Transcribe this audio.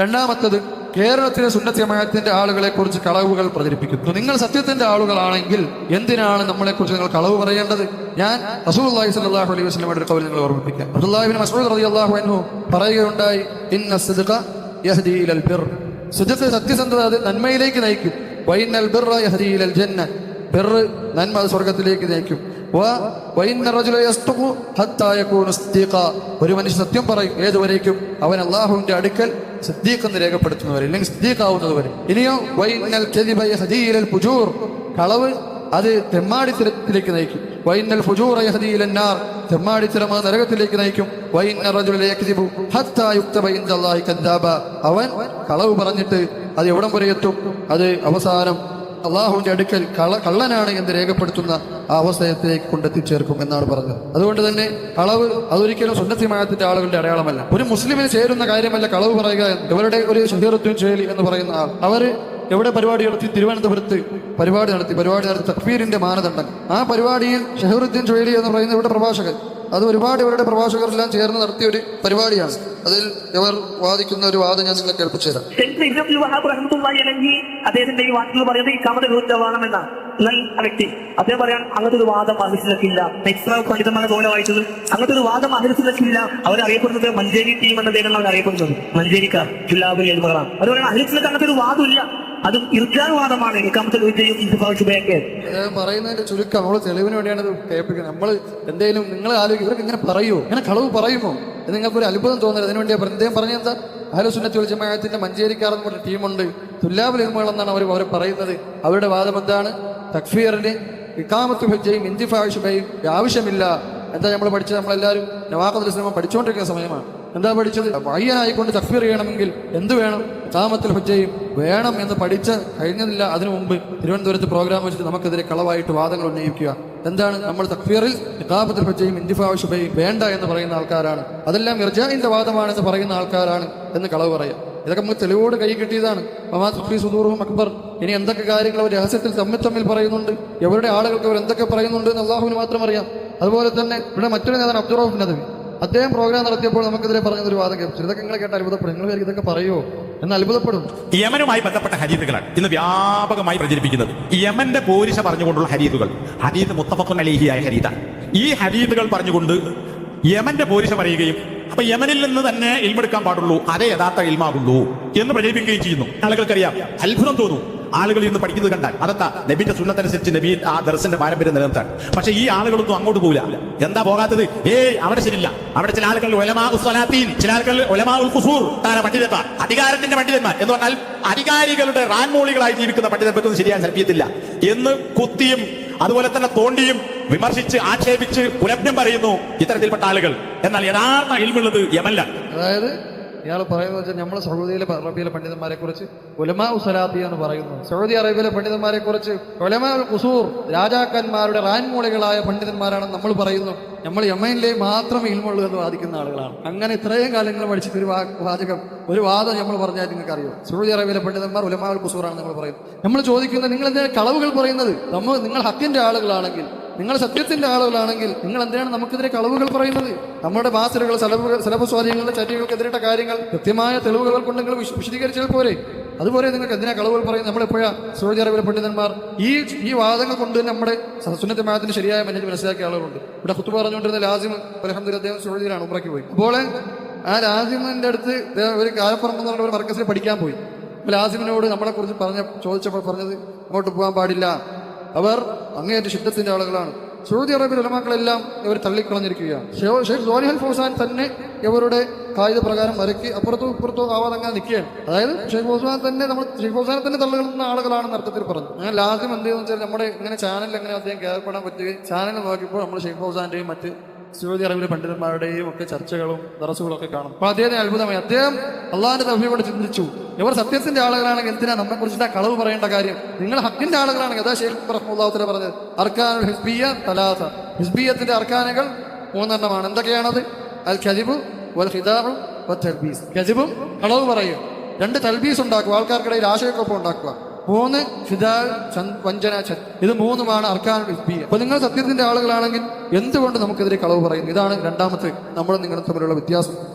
രണ്ടാമത്തത് കേരളത്തിലെ സുന്നത്യമയത്തിന്റെ ആളുകളെ കുറിച്ച് കളവുകൾ പ്രചരിപ്പിക്കുന്നു. നിങ്ങൾ സത്യത്തിന്റെ ആളുകളാണെങ്കിൽ എന്തിനാണ് നമ്മളെ കുറിച്ച് നിങ്ങൾ കളവ് പറയേണ്ടത്? ഞാൻ റസൂലുള്ളാഹി സ്വല്ലല്ലാഹു അലൈഹി വസ്ലമയുടെ കൗൽ നിങ്ങൾ ഓർമ്മിപ്പിക്കാം. അബ്ദുല്ലാഹിബിൻ മസൂദ് മസ്ഊദ് റളിയല്ലാഹു അൻഹു പറയുകയുണ്ടായി ഇന്ന ബിർ. സിദ്ഖ് സത്യസന്ധത അത് നന്മയിലേക്ക് നയിക്കും. ബിർറ യഹ്ദി ഇലൽ ജന്ന. ബിർ നന്മ അത് സ്വർഗത്തിലേക്ക് നയിക്കും. ഒരു മനുഷ്യൻ സത്യം പറയും ഏതുവരേക്കും അവൻ അള്ളാഹുവിന്റെ അടുക്കൽ സിദ്ദീഖ് എന്ന് രേഖപ്പെടുത്തുന്നവരെ അല്ലെങ്കിൽ സിദ്ദീഖ് ആവുന്നതുവരെ. ഇനിയോ കളവ് അത് തെമ്മാടിത്തരത്തിലേക്ക് നയിക്കും. വൈന്നൽ ഫുജൂർ യഹ്ദി നാർ. തെമ്മാടിത്തരം അത് നരകത്തിലേക്ക് നയിക്കും. അവൻ കളവ് പറഞ്ഞിട്ട് അത് എവിടം വരെ എത്തും? അത് അവസാനം അള്ളാഹുവിന്റെ അടുക്കൽ കള കള്ളനാണ് എന്ന് രേഖപ്പെടുത്തുന്ന ആ അവസ്ഥയത്തിലേക്ക് കൊണ്ടെത്തിച്ചേർക്കും എന്നാണ് പറഞ്ഞത്. അതുകൊണ്ട് തന്നെ കളവ് അതൊരിക്കലും സുന്നത്തിമായത്തിന്റെ ആളുകളുടെ അടയാളമല്ല. ഒരു മുസ്ലിമിന് ചേരുന്ന കാര്യമല്ല കളവ് പറയുക ഇവരുടെ ഒരു ശുദ്ധീർത്വം ചേലി എന്ന് പറയുന്ന ആൾ. അവർ എവിടെ പരിപാടി നടത്തി? തിരുവനന്തപുരത്ത് പരിപാടി നടത്തി. പരിപാടി നടത്തി തക്ഫീറിന്റെ മാനദണ്ഡം. ആ പരിപാടിയിൽ ഷഹറുദ്ദീൻ ചുഴലി എന്ന് പറയുന്ന ഇവിടെ പ്രഭാഷകൻ. അത് ഒരുപാട് ഇവരുടെ പ്രഭാഷകരെല്ലാം ചേർന്ന് നടത്തിയ ഒരു പരിപാടിയാണ്. അതിൽ ഇവർ വാദിക്കുന്ന ഒരു വാദം ഞാൻ നിങ്ങൾക്ക് കേൾപ്പിച്ചു തരാം. അദ്ദേഹത്തിന്റെ ഈ വാക്കുകൾ പറയുന്നത് ഈ കാമത വിരുദ്ധമാണെന്നാണ് വ്യക്തി അദ്ദേഹം പറയാൻ അങ്ങനത്തെ ഒരു വാദം അഹിർസിലക്കില്ല എക്സ്ട്രാ പണ്ഡിതന്മാരെ പോലെ വായിച്ചത് അങ്ങനത്തെ ഒരു വാദം അഹിർസിലക്കില്ല അവരറിയപ്പെടുന്നത് മഞ്ചേരി ടീം എന്ന പേരിലാണ് അറിയപ്പെടുന്നത്. മഞ്ചേരിക്കാർ ജുലാബുൽ എഴുതുകളാണ് അതുപോലെ അഹിർസിലക്ക് അങ്ങനത്തെ ഒരു വാദമില്ല. അതും ഇർജാവാദമാണ് ഇക്കാമത്തെ വിജയും പറയുന്നതിന്റെ ചുരുക്കം നമ്മൾ തെളിവിന് വേണ്ടിയാണ് ഇത് കേൾപ്പിക്കുന്നത്. നമ്മൾ എന്തെങ്കിലും നിങ്ങൾ ആലോചിക്കും ഇവർക്ക് ഇങ്ങനെ പറയുമോ ഇങ്ങനെ കളവ് പറയുമോ എന്ന് നിങ്ങൾക്ക് ഒരു അത്ഭുതം തോന്നരുത്. അതിനു വേണ്ടിയാ പറഞ്ഞു അദ്ദേഹം പറഞ്ഞ എന്താ? ആലോചനത്തിൽ ജമാഅത്തിന്റെ മഞ്ചേരിക്കാർ എന്ന് പറഞ്ഞ ടീമുണ്ട്. തുല്ലാബുൽ എന്നാണ് അവർ അവർ പറയുന്നത്. അവരുടെ വാദം എന്താണ്? തക്ഫീറിന് ഇക്കാമത്ത് ഹജ്ജയും ഇന്തിഫാഷുബയും ആവശ്യമില്ല. എന്താ നമ്മൾ പഠിച്ചത്? നമ്മളെല്ലാവരും നവാഖത്തുൽ സിനിമ പഠിച്ചുകൊണ്ടിരിക്കുന്ന സമയമാണ്. എന്താ പഠിച്ചത്? വയ്യനായിക്കൊണ്ട് തഫീർ ചെയ്യണമെങ്കിൽ എന്ത് വേണം? താമത്തിൽ ഹജ്ജയും വേണം എന്ന് പഠിച്ച് കഴിഞ്ഞതില്ല അതിനു മുമ്പ് തിരുവനന്തപുരത്ത് പ്രോഗ്രാം വെച്ചിട്ട് നമുക്കെതിരെ കളവായിട്ട് വാദങ്ങൾ ഉന്നയിക്കുക. എന്താണ് നമ്മൾ തക്ഫീറിൽ ഹുജയും ഹജ്ജയും ഇന്തിഫാഷുബയും വേണ്ട എന്ന് പറയുന്ന ആൾക്കാരാണ്. അതെല്ലാം ഇർജാഇന്റെ വാദമാണെന്ന് പറയുന്ന ആൾക്കാരാണ് എന്ന് കളവ് പറയാം. ഇതൊക്കെ നമുക്ക് തെളിവോട് കൈ കിട്ടിയതാണ്. മമാ സുഫി സുദൂർഹു അക്ബർ. ഇനി എന്തൊക്കെ കാര്യങ്ങൾ അവർ രഹസ്യത്തിൽ തമ്മിൽ തമ്മിൽ പറയുന്നുണ്ട്? എവരുടെ ആളുകൾക്ക് അവർ എന്തൊക്കെ പറയുന്നുണ്ട് എന്ന് അള്ളാഹുവിന് മാത്രം അറിയാം. അതുപോലെ തന്നെ ഇവിടെ മറ്റൊരു നേതാൻ അബ്ദുറഹുഫ് നദവി. അദ്ദേഹം പ്രോഗ്രാം നടത്തിയപ്പോൾ നമുക്കെതിരെ പറഞ്ഞൊരു വാദം കേൾപ്പിച്ചു ഇതൊക്കെ നിങ്ങൾ കേട്ട് അത്ഭുതപ്പെടും. നിങ്ങൾ ഇതൊക്കെ പറയുമോ എന്ന് അത്ഭുതപ്പെടും. യമനുമായി ബന്ധപ്പെട്ട ഹരീതുകളാണ് ഇന്ന് വ്യാപകമായി പ്രചരിപ്പിക്കുന്നത്. യമന്റെ പോരിശ പറഞ്ഞുകൊണ്ടുള്ള ഹരീതുകൾ ഹരീത് മുത്തഫഖുൻ അലീഹിയായ ഹരീത ഈ ഹരീതുകൾ പറഞ്ഞുകൊണ്ട് യമന്റെ പോരിശ പറയുകയും അപ്പൊ യമനിൽ നിന്ന് തന്നെ ഇൽമെടുക്കാൻ പാടുള്ളൂ. അതേ യഥാർത്ഥ ഇൽമാകുള്ളൂ എന്ന് പ്രചരിപ്പിക്കുകയും ചെയ്യുന്നു. ആളുകൾക്കറിയാം. അത്ഭുതം തോന്നും. ആളുകൾ ഇന്ന് പഠിക്കുന്നത് കണ്ടാൽ അതെന്താ നബിന്റെ സുന്നത്തനുസരിച്ച് നബി ആ ദർശന്റെ പാരമ്പര്യം നിലനിർത്താൻ. പക്ഷെ ഈ ആളുകളൊന്നും അങ്ങോട്ട് പോകില്ല എന്താ പോകാത്തത്? ഏ അവിടെ ശരിയില്ല. അവിടെ ചില ആളുകൾ ചില ആളുകൾ പണ്ഡിതന്മാർ അധികാരത്തിന്റെ പണ്ഡിതന്മാർ. എന്ന് പറഞ്ഞാൽ അധികാരികളുടെ റാൻമോളികളായി ജീവിക്കുന്ന പണ്ഡിതന്മാർക്കൊന്നും ശരിയാൻ സാധിക്കത്തില്ല. എന്ന് കുത്തിയും അതുപോലെ തന്നെ തോണ്ടിയും വിമർശിച്ച് ആക്ഷേപിച്ച് പുലഭ്യം പറയുന്നു ഇത്തരത്തിൽപ്പെട്ട ആളുകൾ. എന്നാൽ യഥാർത്ഥ ഇൽമുള്ളത് യമല്ല അതായത് ഇയാൾ പറയുന്നത് വെച്ചാൽ നമ്മൾ സൗദിയിലെ അറബിയിലെ പണ്ഡിതന്മാരെ കുറിച്ച് ഉലമാ ഉസലാത്തി എന്ന് പറയുന്നു. സൗദി അറേബ്യയിലെ പണ്ഡിതന്മാരെ കുറിച്ച് ഉലമാ ഉൽ ഖുസൂർ രാജാക്കന്മാരുടെ റാൻമൂളികളായ പണ്ഡിതന്മാരാണെന്ന് നമ്മൾ പറയുന്നു നമ്മൾ യമനിലെ മാത്രം ഇൽമുള്ളൂ എന്ന് വാദിക്കുന്ന ആളുകളാണ്. അങ്ങനെ ഇത്രയും കാലങ്ങൾ പഠിച്ചിട്ട് ഒരു വാചകം ഒരു വാദം നമ്മൾ പറഞ്ഞാൽ നിങ്ങൾക്ക് അറിയോ സൗദി അറേബ്യയിലെ പണ്ഡിതന്മാർ ഉലമാ ഉൽ ഖുസൂറാണ് നമ്മൾ പറയുന്നത്. നമ്മൾ ചോദിക്കുന്നത് നിങ്ങൾ എന്തിനാണ് കളവുകൾ പറയുന്നത്? നമ്മൾ നിങ്ങൾ ഹക്കിന്റെ ആളുകളാണെങ്കിൽ നിങ്ങൾ സത്യത്തിന്റെ ആളുകളാണെങ്കിൽ നിങ്ങൾ എന്തിനാണ് നമുക്കെതിരെ കളവുകൾ പറയുന്നത്? നമ്മുടെ ബാസലുകൾ സിലബസ് സ്വാധീനങ്ങളുടെ ചര്യകൾക്കെതിരിട്ട കാര്യങ്ങൾ കൃത്യമായ തെളിവുകൾ കൊണ്ട് നിങ്ങൾ വിശ- വിശദീകരിച്ചാൽ പോരെ. അതുപോലെ നിങ്ങൾക്ക് എന്തിനാ കളവുകൾ പറയുന്നത്? നമ്മളെപ്പോഴാ സൗദി അറേബ്യയിലെ പണ്ഡിതന്മാർ ഈ ഈ വാദങ്ങൾ കൊണ്ട് തന്നെ നമ്മുടെ സുന്നത്തെ മായത്തിന് ശരിയായ മനസ്സിൽ മനസ്സിലാക്കിയ ആളുകളുണ്ട്. ഇവിടെ കുത്തു പറഞ്ഞുകൊണ്ടിരുന്ന ലാസിം അലഹമ്മദ് അദ്ദേഹം സൗദിയിലാണ് ഉമ്രയ്ക്ക് പോയി. അപ്പോൾ ആ ലാസിമിന്റെ അടുത്ത് ഒരു കാലപ്പുറം എന്ന് പറഞ്ഞ ഒരു മർക്കസിൽ പഠിക്കാൻ പോയി. അപ്പോൾ ലാസിമിനോട് നമ്മളെ കുറിച്ച് പറഞ്ഞ ചോദിച്ചപ്പോൾ പറഞ്ഞത് അങ്ങോട്ട് പോകാൻ പാടില്ല. അവർ അങ്ങേയറ്റ ശുദ്ധത്തിന്റെ ആളുകളാണ്. സൗദി അറേബ്യയിലെ ഉലമാക്കളെല്ലാം ഇവർ തള്ളിക്കളഞ്ഞിരിക്കുകയാണ്. ഷെയ്ഖ് സോലിഹൽ ഫൗസാൻ തന്നെ ഇവരുടെ കായിക പ്രകാരം വരയ്ക്ക് അപ്പുറത്തോ ഇപ്പുറത്തോ ആവാതെ അങ്ങനെ നിൽക്കുകയാണ്. അതായത് ഷെയ്ഖ് ഫൗസാൻ തന്നെ നമ്മൾ ഷെയ്ഖ് ഫൗസാനെ തന്നെ തള്ളുന്ന ആളുകളാണെന്ന് അർത്ഥത്തിൽ പറഞ്ഞു. അങ്ങനെ ലാദ്യം എന്ത് ചെയ്യുന്ന വെച്ചാൽ നമ്മുടെ ഇങ്ങനെ ചാനലിൽ എങ്ങനെ അദ്ദേഹം കയറപ്പെടാൻ പറ്റുകയും ചാനൽ നോക്കിയപ്പോൾ നമ്മൾ ഷെയ്ഖ് ഫൗസാന്റെയും മറ്റ് സൗദി അറേബ്യയിലെ പണ്ഡിതന്മാരുടെയും ഒക്കെ ചർച്ചകളും ദറസുകളും ഒക്കെ കാണും. അപ്പോൾ അദ്ദേഹത്തിന് അത്ഭുതമായി അദ്ദേഹം അള്ളാഹിന്റെ തൗഫീഖോട് ചിന്തിച്ചു. ഇവർ സത്യത്തിന്റെ ആളുകളാണെങ്കിൽ എന്തിനാ നമ്മെ കുറിച്ചിട്ട് കളവ് പറയേണ്ട കാര്യം? നിങ്ങൾ ഹക്കിന്റെ ആളുകളാണെങ്കിൽ അതാ ഷെയ്ഖ് റഹ്മുല്ലാഹുത്തല പറഞ്ഞത് അർക്കാനുൽ ഹിസ്ബിയ തലാസ. ഹിസ്ബിയത്തിന്റെ അർക്കാനുകൾ മൂന്നെണ്ണമാണ്. എന്തൊക്കെയാണത്? അൽ ഖദിബു വൽ ഹിദാറു തൽബീസ് ഖദിബും കളവ് പറയും. രണ്ട് തൽബീസ് ഉണ്ടാക്കുക ആൾക്കാർക്കിടയിൽ ആശയക്കുഴപ്പം ഉണ്ടാക്കുക. മൂന്ന് ഫിദാൽ വഞ്ചന ഇത് മൂന്നുമാണ് അർക്കാൻ ഹിസ്ബിയ. അപ്പൊ നിങ്ങൾ സത്യത്തിന്റെ ആളുകളാണെങ്കിൽ എന്തുകൊണ്ട് നമുക്കെതിരെ കളവ് പറയുന്നു? ഇതാണ് രണ്ടാമത്തെ നമ്മളും നിങ്ങളും തമ്മിലുള്ള വ്യത്യാസം.